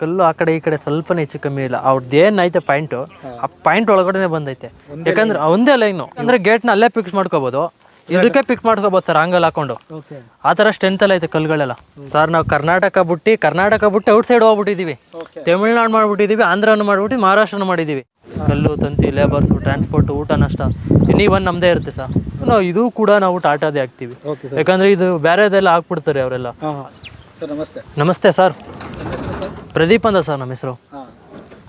ಕಲ್ಲು ಆ ಕಡೆ ಈ ಕಡೆ ಸ್ವಲ್ಪನೇ ಹೆಚ್ಚು ಕಮ್ಮಿ ಇಲ್ಲ. ಅವ್ರದ್ದು ಏನೈತೆ ಪಾಯಿಂಟ್ ಆ ಪಾಯಿಂಟ್ ಒಳಗಡೆನೆ ಬಂದೈತೆ. ಯಾಕಂದ್ರೆ ಒಂದೇ ಲೈನು ಅಂದ್ರೆ ಗೇಟ್ನ ಅಲ್ಲೇ ಫಿಕ್ಸ್ ಮಾಡ್ಕೋಬಹುದು ಇದಕ್ಕೆ ಪಿಕ್ ಮಾಡ್ಕೋಬಹುದು ಸರ್ ಹಂಗಲ್ ಹಾಕೊಂಡು. ಆ ಸ್ಟ್ರೆಂತ್ ಎಲ್ಲ ಐತೆ ಕಲ್ಗಳೆಲ್ಲ ಸರ್ ನಾವು ಕರ್ನಾಟಕ ಬಿಟ್ಟು ಕರ್ನಾಟಕ ಬಿಟ್ಟು ಔಟ್ ಸೈಡ್ ಹೋಗ್ಬಿಟ್ಟಿದೀವಿ ತಮಿಳ್ನಾಡು ಮಾಡ್ಬಿಟ್ಟಿದೀವಿ ಆಂಧ್ರನು ಮಾಡ್ಬಿಟ್ಟು ಮಹಾರಾಷ್ಟ್ರನು ಮಾಡಿದೀವಿ. ಕಲ್ಲು ತಂತಿ ಲೇಬರ್ಸ್ ಟ್ರಾನ್ಸ್ಪೋರ್ಟ್ ಊಟ ನಷ್ಟ. ಎನಿ ಒನ್ ನಮ್ದೇ ಇರುತ್ತೆ ಸರ್ ನಾವು ಇದು ಕೂಡ ನಾವು ಟಾಟಾದೇ ಹಾಕ್ತಿವಿ. ಯಾಕಂದ್ರೆ ಇದು ಬೇರೆದೆಲ್ಲ ಹಾಕ್ಬಿಡ್ತಾರೆ ಅವರೆಲ್ಲ. ನಮಸ್ತೆ. ನಮಸ್ತೆ ಸರ್ ಪ್ರದೀಪ್ ಅಂತ ಸರ್ ನಮ್ಮ ಹೆಸರು. ಹಾಂ.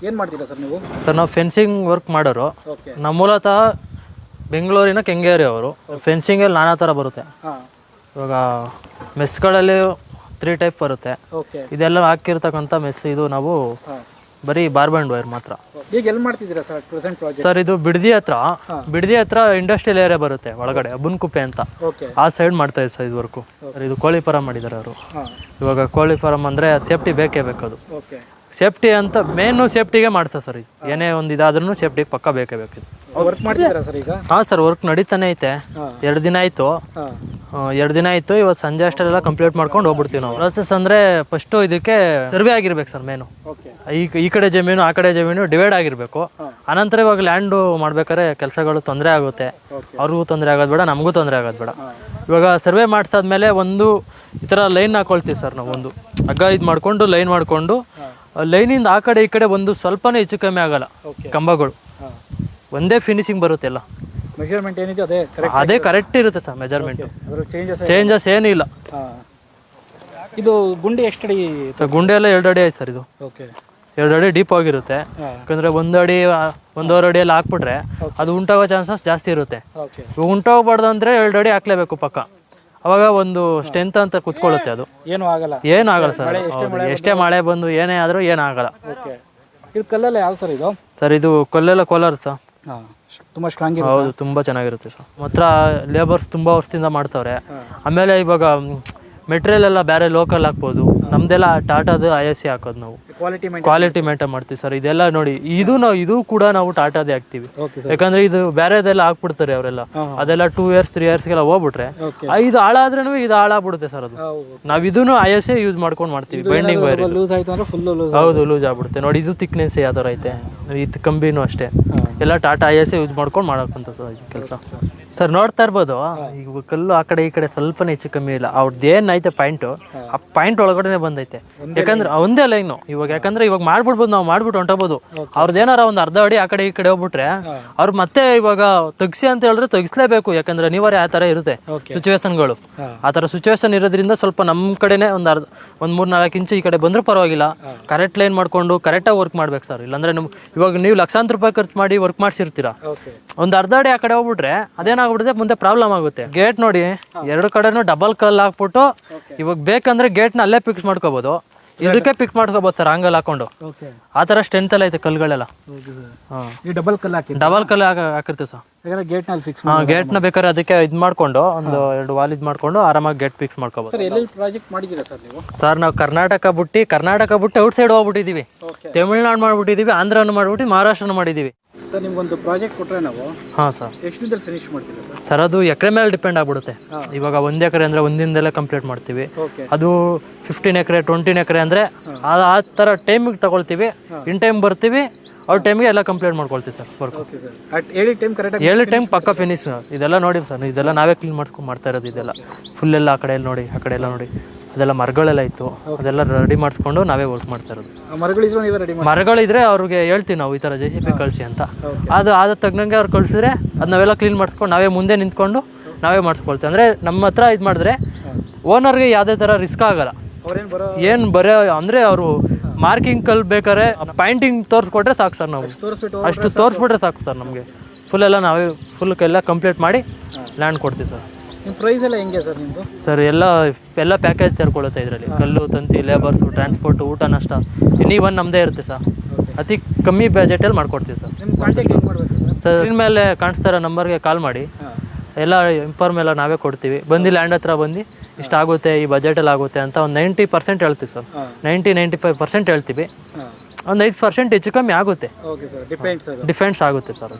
ಏನು ಮಾಡ್ತೀರಾ ಸರ್ ನೀವು? ಸರ್ ನಾವು ಫೆನ್ಸಿಂಗ್ ವರ್ಕ್ ಮಾಡೋರು. ಓಕೆ. ನಮ್ಮ ಮೂಲತಃ ಬೆಂಗಳೂರಿನ ಕೆಂಗೇರಿ ಅವರು. ಫೆನ್ಸಿಂಗಲ್ಲಿ ನಾನಾ ಥರ ಬರುತ್ತೆ. ಹಾಂ. ಇವಾಗ ಮೆಸ್ಗಳಲ್ಲಿ ತ್ರೀ ಟೈಪ್ ಬರುತ್ತೆ. ಓಕೆ. ಇದೆಲ್ಲ ಹಾಕಿರ್ತಕ್ಕಂಥ ಮೆಸ್ ಇದು ನಾವು ಹಾಂ. ಬರೀ ಬಾರ್ಬಂಡ್ ವೈರ್ ಮಾತ್ರ. ಈಗ ಎಲ್ಲಿ ಮಾಡ್ತಿದ್ದೀರಾ ಸರ್ ಪ್ರೆಸೆಂಟ್ ಪ್ರಾಜೆಕ್ಟ್ ಸರ್ ಇದು ಬಿಡದಿ ಹತ್ರ. ಬಿಡದಿ ಹತ್ರ ಇಂಡಸ್ಟ್ರಿಯಲ್ ಏರಿಯಾ ಬರುತ್ತೆ ಒಳಗಡೆ ಅಬ್ಬನ್ಕುಪ್ಪೆ ಅಂತ. ಓಕೆ. ಆ ಸೈಡ್ ಮಾಡ್ತಾ ಇದೆ ಸರ್ ಇದು ವರ್ಕು ಸರ್ ಇದು ಕೋಳಿ ಫಾರಮ್ ಮಾಡಿದ್ದಾರೆ ಅವರು. ಇವಾಗ ಕೋಳಿ ಫಾರಮ್ ಅಂದರೆ ಸೇಫ್ಟಿ ಬೇಕೇ ಬೇಕದು. ಓಕೆ. ಸೇಫ್ಟಿ ಅಂತ ಮೇನು ಸೇಫ್ಟಿಗೆ ಮಾಡ್ತಾ ಸರ್ ಇದು. ಏನೇ ಒಂದು ಇದಾದ್ರೂ ಸೇಫ್ಟಿಗೆ ಪಕ್ಕ ಬೇಕೇ ಬೇಕು ವರ್ಕ್ ಮಾಡ್ತಿದ್ದೀರಾ ಸರ್ ಈಗ? ಹಾಂ ಸರ್ ವರ್ಕ್ ನಡೀತಾನೆ ಐತೆ. ಎರಡು ದಿನ ಆಯಿತು. ಎರಡು ದಿನ ಆಯಿತು ಇವತ್ತು ಸಂಜೆ ಅಷ್ಟೆಲ್ಲ ಕಂಪ್ಲೀಟ್ ಮಾಡ್ಕೊಂಡು ಹೋಗ್ಬಿಡ್ತೀವಿ ನಾವು. ಪ್ರೊಸೆಸ್ ಅಂದರೆ ಫಸ್ಟು ಇದಕ್ಕೆ ಸರ್ವೆ ಆಗಿರ್ಬೇಕು ಸರ್ ಮೇನು ಈ ಈ ಕಡೆ ಜಮೀನು ಆ ಕಡೆ ಜಮೀನು ಡಿವೈಡ್ ಆಗಿರಬೇಕು. ಆನಂತರ ಇವಾಗ ಲ್ಯಾಂಡು ಮಾಡ್ಬೇಕಾದ್ರೆ ಕೆಲಸಗಳು ತೊಂದರೆ ಆಗುತ್ತೆ. ಅವ್ರಿಗೂ ತೊಂದರೆ ಆಗೋದು ಬೇಡ ನಮಗೂ ತೊಂದರೆ ಆಗೋದು ಬೇಡ. ಇವಾಗ ಸರ್ವೆ ಮಾಡಿಸಾದ್ಮೇಲೆ ಒಂದು ಈ ಥರ ಲೈನ್ ಹಾಕೊಳ್ತೀವಿ ಸರ್ ನಾವು ಒಂದು. ಹಗ್ಗ ಇದು ಮಾಡಿಕೊಂಡು ಲೈನ್ ಮಾಡಿಕೊಂಡು ಲೈನಿಂದ ಆ ಕಡೆ ಈ ಕಡೆ ಒಂದು ಸ್ವಲ್ಪನೇ ಹೆಚ್ಚು ಕಮ್ಮಿ ಆಗಲ್ಲ. ಕಂಬಗಳು. ಒಂದೇ ಫಿನಿಶಿಂಗ್ ಬರುತ್ತೆ ಎಲ್ಲ. ಮೆಜರ್ಮೆಂಟ್ ಏನಿದೆ ಅದೇ ಕರೆಕ್ಟ್ ಅದೇ ಕರೆಕ್ಟ್ ಇರುತ್ತೆ ಸರ್ ಮೆಜರ್ಮೆಂಟ್ ಅದ್ರ ಚೇಂಜಸ್ ಚೇಂಜಸ್ ಏನೂ ಇಲ್ಲ ಇದು ಗುಂಡಿ ಎಷ್ಟಡಿ ಸರ್ ಗುಂಡಿ ಎಲ್ಲ ಎರಡು ಅಡಿ ಆಯ್ತು ಸರ್ ಇದು. ಓಕೆ ಎರಡು ಅಡಿ ಡೀಪ್ ಆಗಿರುತ್ತೆ. ಯಾಕಂದ್ರೆ ಒಂದು ಅಡಿ ಒಂದೂವರೆ ಅಡಿಯಲ್ಲಿ ಹಾಕ್ಬಿಟ್ರೆ ಅದು ಉಂಟಾಗೋ ಚಾನ್ಸಸ್ ಜಾಸ್ತಿ ಇರುತ್ತೆ. ಉಂಟಾಗಬಾರ್ದು ಅಂದ್ರೆ ಎರಡು ಅಡಿ ಹಾಕ್ಲೇಬೇಕು ಪಕ್ಕ. ಅವಾಗ ಒಂದು ಸ್ಟ್ರೆಂತ್ ಅಂತ ಕುತ್ಕೊಳ್ಳುತ್ತೆ ಅದು. ಏನು ಆಗಲ್ಲ? ಏನು ಆಗಲ್ಲ ಸರ್. ಎಷ್ಟೇ ಮಳೆ ಬಂದು ಏನೇ ಆದರೂ ಏನಾಗಲ್ಲ ಇದು ಕಲ್ಲಲ್ಲ ಯಾವ ಸರ್ ಇದು? ಸರ್ ಇದು ಕೊಲ್ಲೆಲ್ಲ ಕೋಲಾರ ಸರ್. ತುಂಬ ಸ್ಟ್ರಾಂಗ್ ಹೌದು ತುಂಬಾ ಚೆನ್ನಾಗಿರುತ್ತೆ ಸರ್ ಮಾತ್ರ ಲೇಬರ್ಸ್ ತುಂಬ ವರ್ಷದಿಂದ ಮಾಡ್ತವ್ರೆ. ಆಮೇಲೆ ಇವಾಗ ಮೆಟೀರಿಯಲ್ ಎಲ್ಲ ಬೇರೆ ಲೋಕಲ್ ಹಾಕ್ಬೋದು. ನಮ್ದೆಲ್ಲ ಟಾಟಾದು ಐ ಎಸ್ ಸಿ ಹಾಕೋದು ನಾವು. ಕ್ವಾಲಿಟಿ ಮೈಂಟೈನ್ ಮಾಡ್ತೀವಿ ಸರ್ ಇದೆಲ್ಲ ನೋಡಿ ಇದು ನಾವು ಇದು ಕೂಡ ನಾವು ಟಾಟಾದೇ ಹಾಕ್ತಿವಿ. ಯಾಕಂದ್ರೆ ಇದು ಬೇರೆದೆಲ್ಲ ಹಾಕ್ಬಿಡ್ತಾರೆ ಅವರೆಲ್ಲ. ಅದೆಲ್ಲ ಟೂ ಇಯರ್ಸ್ ತ್ರೀ ಇಯರ್ಸ್ಗೆಲ್ಲ ಹೋಗ್ಬಿಟ್ರೆ ಇದು ಹಾಳಾದ್ರೂ ಇದು ಹಾಳಾಗ್ಬಿಡುತ್ತೆ ಸರ್ ಅದು. ನಾವ್ ಇದನ್ನು ಐ ಎಸ್ ಯೂಸ್ ಮಾಡ್ಕೊಂಡು ಮಾಡ್ತೀವಿ ಬೈಂಡಿಂಗ್ ವೈರ್ ಹೌದು ಲೂಸ್ ಆಗ್ಬಿಡುತ್ತೆ. ನೋಡಿ ಇದು ತಿಕ್ನೆಸ್ ಯಾವ ಥರ ಐತೆ ಇದು ಕಂಬಿನೂ ಅಷ್ಟೇ. ಎಲ್ಲ Tata I S A use ಮಾಡ್ಕೊಂಡು ಮಾಡೋಕ್ಕಂತ ಸರ್ ಕೆಲಸ ಸರ್ ನೋಡ್ತಾ ಇರ್ಬೋದು. ಈಗ ಕಲ್ಲು ಆ ಕಡೆ ಈ ಕಡೆ ಸ್ವಲ್ಪನೇ ಹೆಚ್ಚು ಕಮ್ಮಿ ಇಲ್ಲ. ಅವ್ರದ್ದು ಏನೈತೆ ಪಾಯಿಂಟು ಆ ಪಾಯಿಂಟ್ ಒಳಗಡೆನೆ ಬಂದೈತೆ. ಯಾಕಂದ್ರೆ ಒಂದೇ ಲೈನು ಇವಾಗ ಯಾಕಂದ್ರೆ ಇವಾಗ ಮಾಡ್ಬಿಡ್ಬೋದು ನಾವು ಮಾಡ್ಬಿಟ್ಟು ಹೊಂಟೋಗ್ಬೋದು. ಅವ್ರದ್ದು ಏನಾರ ಒಂದು ಅರ್ಧ ಅಡಿ ಆ ಕಡೆ ಈ ಕಡೆ ಹೋಗ್ಬಿಟ್ರೆ ಅವ್ರು ಮತ್ತೆ ಇವಾಗ ತೆಗ್ಸಿ ಅಂತ ಹೇಳಿದ್ರೆ ತೆಗಿಸ್ಲೇಬೇಕು ಯಾಕಂದ್ರೆ ಅನಿವಾರ್ಯ ಆ ತರ ಇರುತ್ತೆ ಸಿಚುವೇಶನ್ಗಳು ಆ ತರ ಸಿಚುವೇಶನ್ ಇರೋದ್ರಿಂದ ಸ್ವಲ್ಪ ನಮ್ಮ ಕಡೆನೇ ಒಂದು ಅರ್ಧ ಒಂದು ಮೂರ್ ನಾಲ್ಕು ಇಂಚು ಈ ಕಡೆ ಬಂದ್ರೂ ಪರವಾಗಿಲ್ಲ. ಕರೆಕ್ಟ್ ಲೈನ್ ಮಾಡ್ಕೊಂಡು ಕರೆಕ್ಟಾಗಿ ವರ್ಕ್ ಮಾಡ್ಬೇಕು ಸರ್ ಇಲ್ಲಾಂದ್ರೆ ನಮ್ ಇವಾಗ ನೀವು ಲಕ್ಷಾಂತರ ರೂಪಾಯಿ ಖರ್ಚು ಮಾಡಿ ವರ್ಕ್ ಮಾಡ್ಸಿರ್ತೀರಾ? ಒಂದ್ ಒಂದು ಅರ್ಧ ಅಡಿ ಆ ಕಡೆ ಹೋಗ್ಬಿಟ್ರೆ ಅದೇನಾಗ್ಬಿಡುತ್ತೆ ಮುಂದೆ ಪ್ರಾಬ್ಲಮ್ ಆಗುತ್ತೆ. ಗೇಟ್ ನೋಡಿ ಎರಡು ಕಡೆನೂ ಡಬಲ್ ಕಲ್ ಹಾಕ್ಬಿಟ್ಟು ಇವಾಗ ಬೇಕಂದ್ರೆ ಗೇಟ್ನ ಅಲ್ಲೇ ಫಿಕ್ಸ್ ಮಾಡ್ಕೋಬಹುದು ಇದಕ್ಕೆ ಪಿಕ್ ಮಾಡ್ಕೋಬಹುದು ಸರ್ ಹಂಗಲ್ ಹಾಕೊಂಡು. ಓಕೆ ಆ ಥರ ಸ್ಟ್ರೆಂತ್ ಎಲ್ಲ ಐತೆ ಕಲ್ಗಳೆಲ್ಲ ಓಕೆ ಸರ್ ಹಾಂ. ಈ ಡಬಲ್ ಕಲ್ ಹಾಕಿ ಡಬಲ್ ಕಲ್ ಹಾಕಿರ್ತೀವಿ ಸರ್ ಗೇಟ್ ಗೇಟ್ನಲ್ಲಿ ಫಿಕ್ಸ್ ಹಾಂ ಗೇಟ್ನ ಬೇಕಾದ್ರೆ ಅದಕ್ಕೆ ಇದು ಮಾಡ್ಕೊಂಡು ಒಂದು ಎರಡು ವಾಲ್ ಇದು ಮಾಡ್ಕೊಂಡು ಆರಾಮಾಗಿ ಗೇಟ್ ಫಿಕ್ಸ್ ಮಾಡ್ಕೋಬಹುದು ಸರ್ ಎಲ್ಲೆಲ್ಲಿ ಪ್ರಾಜೆಕ್ಟ್ ಮಾಡಿದ್ದೀರಾ ಸರ್ ನೀವು? ಸರ್ ನಾವು ಕರ್ನಾಟಕ ಬಿಟ್ಟು ಕರ್ನಾಟಕ ಬಿಟ್ಟು ಔಟ್ ಸೈಡ್ ಹೋಗ್ಬಿಟ್ಟಿದೀವಿ ಓಕೆ ತಮಿಳ್ನಾಡು ಮಾಡ್ಬಿಟ್ಟಿದೀವಿ ಆಂಧ್ರನು ಮಾಡ್ಬಿಟ್ಟು ಮಹಾರಾಷ್ಟ್ರನು ಮಾಡಿದೀವಿ ಸರ್ ನಿಮ್ಗೊಂದು ಪ್ರಾಜೆಕ್ಟ್ ಕೊಟ್ಟರೆ ನಾವು ಹಾಂ ಸರ್. ಎಷ್ಟು ದಿನದಲ್ಲಿ ಫಿನಿಶ್ ಮಾಡ್ತೀವಿ ಸರ್? ಸರ್ ಅದು ಎಕರೆ ಮೇಲೆ ಡಿಪೆಂಡ್ ಆಗ್ಬಿಡುತ್ತೆ. ಇವಾಗ ಒಂದು ಎಕರೆ ಅಂದರೆ ಒಂದಿನದಲ್ಲೇ ಕಂಪ್ಲೀಟ್ ಮಾಡ್ತೀವಿ. ಓಕೆ. ಅದು ಫಿಫ್ಟೀನ್ ಎಕರೆ ಟ್ವೆಂಟಿನ್ ಎಕರೆ ಅಂದರೆ ಆ ಆ ಥರ ಟೈಮಿಗೆ ತಗೊಳ್ತೀವಿ. ಇನ್ ಟೈಮ್ ಬರ್ತೀವಿ ಅವ್ರ ಟೈಮ್ಗೆ ಎಲ್ಲ ಕಂಪ್ಲೀಟ್ ಮಾಡ್ಕೊಳ್ತೀವಿ ಸರ್ ವರ್ಕ್ ಓಕೆ ಸರ್. ಅಟ್ ಹೇಳಿ ಟೈಮ್ ಏಳು ಟೈಮ್ ಪಕ್ಕ ಫಿನಿಶ್ ಇದೆಲ್ಲ ನೋಡಿ ಸರ್ ಇದೆಲ್ಲ ನಾವೇ ಕ್ಲೀನ್ ಮಾಡ್ಕೊಂಡು ಮಾಡ್ತಾ ಇರೋದು ಇದೆಲ್ಲ. ಫುಲ್ ಎಲ್ಲ ಆ ಕಡೆ ಎಲ್ಲ ನೋಡಿ ಆ ಕಡೆ ಎಲ್ಲ ನೋಡಿ. ಅದೆಲ್ಲ ಮರಗಳೆಲ್ಲ ಇತ್ತು. ಅದೆಲ್ಲ ರೆಡಿ ಮಾಡಿಸ್ಕೊಂಡು ನಾವೇ ವರ್ಕ್ ಮಾಡ್ತಾ ಇರೋದು. ಮರಗಳಿದ್ರು ನೀವೇ ರೆಡಿ ಮಾಡಿ ಮರಗಳಿದ್ರೆ ಅವ್ರಿಗೆ ಹೇಳ್ತೀವಿ ನಾವು ಈ ಥರ ಜೆ ಸಿ ಪಿ ಕಳಿಸಿ ಅಂತ. ಅದು ಆದ ತಗ್ನಂಗೆ ಅವ್ರು ಕಳಿಸಿದ್ರೆ ಅದು ನಾವೆಲ್ಲ ಕ್ಲೀನ್ ಮಾಡಿಸ್ಕೊಂಡು ನಾವೇ ಮುಂದೆ ನಿಂತ್ಕೊಂಡು ನಾವೇ ಮಾಡಿಸ್ಕೊಳ್ತೀವಿ. ಅಂದರೆ ನಮ್ಮ ಹತ್ರ ಇದು ಮಾಡಿದ್ರೆ ಓನರ್ಗೆ ಯಾವುದೇ ಥರ ರಿಸ್ಕ್ ಆಗಲ್ಲ. ಏನು ಬರೋ ಅಂದರೆ ಅವರು ಮಾರ್ಕಿಂಗ್ ಕಲ್ ಬೇಕಾದ್ರೆ ಪೈಂಟಿಂಗ್ ತೋರಿಸ್ಕೊಟ್ರೆ ಸಾಕು ಸರ್ ನಾವು. ಅಷ್ಟು ತೋರಿಸ್ಬಿಟ್ರೆ ಸಾಕು ಸರ್ ನಮಗೆ. ಫುಲ್ ಎಲ್ಲ ನಾವೇ ಫುಲ್ ಎಲ್ಲ ಕಂಪ್ಲೀಟ್ ಮಾಡಿ ಲ್ಯಾಂಡ್ ಕೊಡ್ತೀವಿ ಸರ್. ನಿಮ್ಮ ಪ್ರೈಸ್ ಎಲ್ಲ ಹೆಂಗೆ ಸರ್ ನಿಮ್ಮದು ಸರ್ ಎಲ್ಲ ಎಲ್ಲ ಪ್ಯಾಕೇಜ್ ಸೇರ್ಕೊಳ್ಳುತ್ತೆ ಇದರಲ್ಲಿ. ಕಲ್ಲು ತಂತಿ ಲೇಬರ್ಸು ಟ್ರಾನ್ಸ್ಪೋರ್ಟ್ ಊಟ ನಷ್ಟ. ಎನಿ ಒನ್ ನಮ್ಮದೇ ಇರುತ್ತೆ ಸರ್. ಅತಿ ಕಮ್ಮಿ ಬಜೆಟಲ್ಲಿ ಮಾಡ್ಕೊಡ್ತೀವಿ ಸರ್. ನಿಮ್ಮ ಕಾಂಟ್ಯಾಕ್ಟ್ ಹೆಂಗೆ ಮಾಡಬೇಕು ಸರ್? ಸರ್ ಸ್ಕ್ರೀನ್ ಮೇಲೆ ಕಾಣಿಸ್ತಾ ಇರೋ ನಂಬರ್ಗೆ ಕಾಲ್ ಮಾಡಿ. ಎಲ್ಲ ಇನ್ಫಾರ್ಮ್ ಎಲ್ಲ ನಾವೇ ಕೊಡ್ತೀವಿ. ಬಂದು ಲ್ಯಾಂಡ್ ಹತ್ರ ಬಂದು ಇಷ್ಟಾಗುತ್ತೆ ಈ ಬಜೆಟಲ್ಲಿ ಆಗುತ್ತೆ ಅಂತ ಒಂದು ನೈಂಟಿ ಪರ್ಸೆಂಟ್ ಹೇಳ್ತೀವಿ sir. Ninety ninety five percent ಹೇಳ್ತೀವಿ. ಒಂದು ಐದು ಪರ್ಸೆಂಟ್ ಹೆಚ್ಚು ಕಮ್ಮಿ ಆಗುತ್ತೆ. ಓಕೆ ಸರ್ ಡಿಪೆಂಡ್ಸ್ ಡಿಫೆನ್ಸ್ ಆಗುತ್ತೆ ಸರ್.